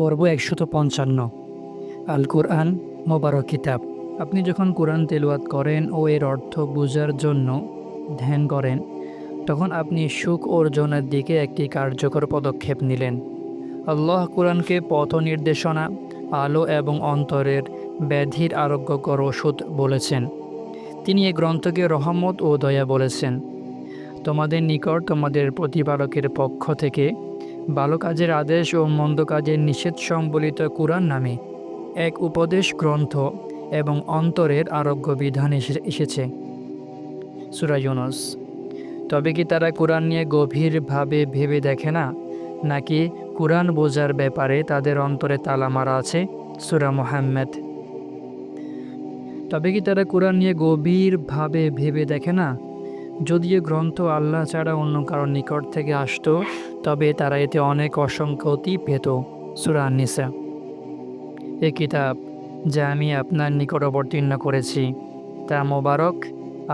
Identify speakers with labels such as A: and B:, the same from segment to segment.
A: পর্ব একশত পঞ্চান্ন। আল কুরআন মোবারক কিতাব। আপনি যখন কোরআন তেলাওয়াত করেন ও এর অর্থ বোঝার জন্য ধ্যান করেন, তখন আপনি সুখ অর্জনের দিকে একটি কার্যকর পদক্ষেপ নিলেন। আল্লাহ কোরআনকে পথ নির্দেশনা, আলো এবং অন্তরের ব্যাধির আরোগ্যকর ওষুধ বলেছেন। তিনি এ গ্রন্থকে রহমত ও দয়া বলেছেন। তোমাদের নিকট তোমাদের প্রতিপালকের পক্ষ থেকে ভালো কাজের আদেশ ও মন্দ কাজের নিষেধ সম্বলিত কুরআন নামে এক উপদেশ গ্রন্থ এবং অন্তরের আরোগ্য বিধান এসেছে। সুরা ইউনুস, তবে কি তারা কোরআন নিয়ে গভীরভাবে ভেবে দেখে না? নাকি কোরআন বোঝার ব্যাপারে তাদের অন্তরে তালা মারা আছে? সুরা মোহাম্মদ, তবে কি তারা কোরআন নিয়ে গভীরভাবে ভেবে দেখে না? যদিও গ্রন্থ আল্লাহ ছাড়া অন্য কারোর নিকট থেকে আসতো তবে তারা এতে অনেক অসংখ্যতি পেত, সুরা নিসা এ কিতাব যা আমি আপনার নিকট অবতীর্ণ করেছি, তা মোবারক,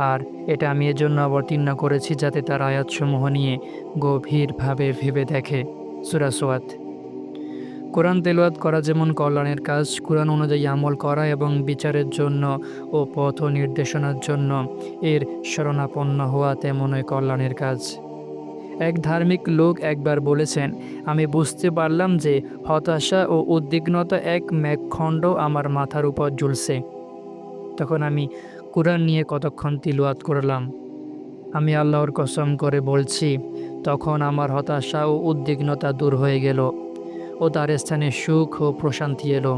A: আর এটা আমি এজন্য অবতীর্ণ করেছি যাতে তার আয়াতসমূহ নিয়ে গভীরভাবে ভেবে দেখে, সুরা সোয়াত কোরআন তেলাওয়াত করা যেমন কল্যাণের কাজ, কোরআন অনুযায়ী আমল করা এবং বিচারের জন্য ও পথ নির্দেশনার জন্য এর শরণাপন্ন হওয়া তেমনই কল্যাণের কাজ। এক ধার্মিক লোক একবার বলেছেন, আমি বুঝতে পারলাম যে হতাশা ও উদ্বিগ্নতা এক মেঘখণ্ড আমার মাথার উপর ঝুলছে তখন আমি কোরআন নিয়ে কতক্ষণ তিলুয়াত করলাম। আমি আল্লাহর কসম করে বলছি, তখন আমার হতাশা ও উদ্বিগ্নতা দূর হয়ে গেল ও তার স্থানে সুখ ও প্রশান্তি এলো।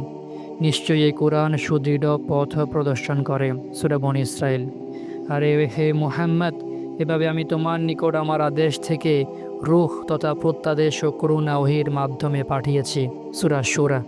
A: নিশ্চয়ই এই কোরআন সুদৃঢ় পথ প্রদর্শন করে সুরাবন ইসরায়েল আরে হে মুহাম্মদ এভাবে আমি তোমার নিকট আমার আদেশ থেকে রুহ তথা প্রত্যাদেশ ও করুণা ওহির মাধ্যমে পাঠিয়েছি। সুরা সুরা